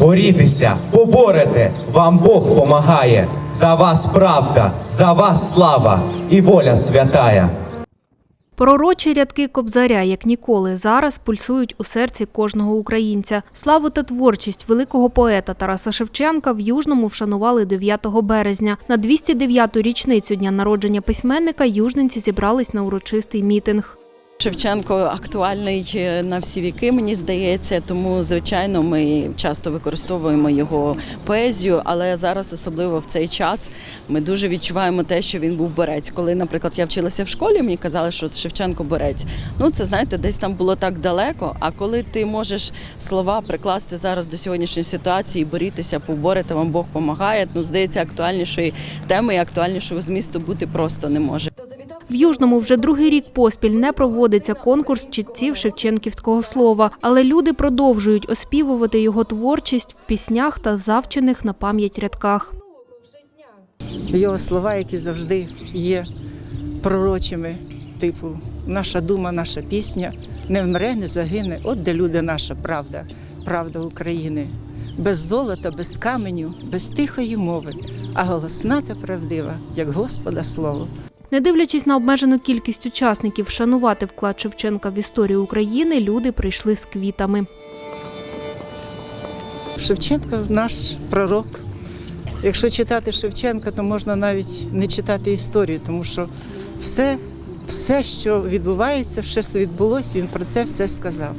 Борітеся, поборете, вам Бог помагає. За вас правда, за вас слава і воля святая. Пророчі рядки Кобзаря, як ніколи, зараз пульсують у серці кожного українця. Славу та творчість великого поета Тараса Шевченка в Южному вшанували 9 березня. На 209-ту річницю дня народження письменника южненці зібрались на урочистий мітинг. Шевченко актуальний е, на всі віки, мені здається, тому звичайно ми часто використовуємо його поезію, але зараз, особливо в цей час, ми дуже відчуваємо те, що він був борець. Коли, наприклад, я вчилася в школі, мені казали, що Шевченко борець. Ну це знаєте, десь там було так далеко. А коли ти можеш слова прикласти зараз до сьогоднішньої ситуації, борітися, поборете, вам Бог помагає. Ну здається, актуальнішої теми і актуальнішого змісту бути просто не може. В Южному вже другий рік поспіль не проводиться конкурс читців шевченківського слова, але люди продовжують оспівувати його творчість в піснях та завчених на пам'ять рядках. його слова, які завжди є пророчими, типу наша дума, наша пісня не вмре, не загине. От де люди наша правда, правда України. Без золота, без каменю, без тихої мови, а голосна та правдива, як Господа слово. Не дивлячись на обмежену кількість учасників, вшанувати вклад Шевченка в історію України, люди прийшли з квітами. Шевченко наш пророк. Якщо читати Шевченка, то можна навіть не читати історію, тому що все, все, що відбувається, все, що відбулося, він про це все сказав.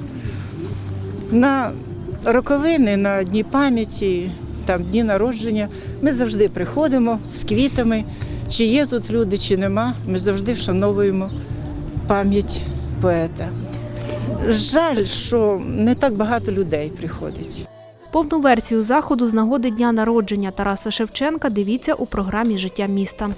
На роковини, на дні пам'яті, там дні народження, ми завжди приходимо з квітами. Чи є тут люди, чи нема, ми завжди вшановуємо пам'ять поета. Жаль, що не так багато людей приходить. Повну версію заходу з нагоди дня народження Тараса Шевченка дивіться у програмі Життя міста.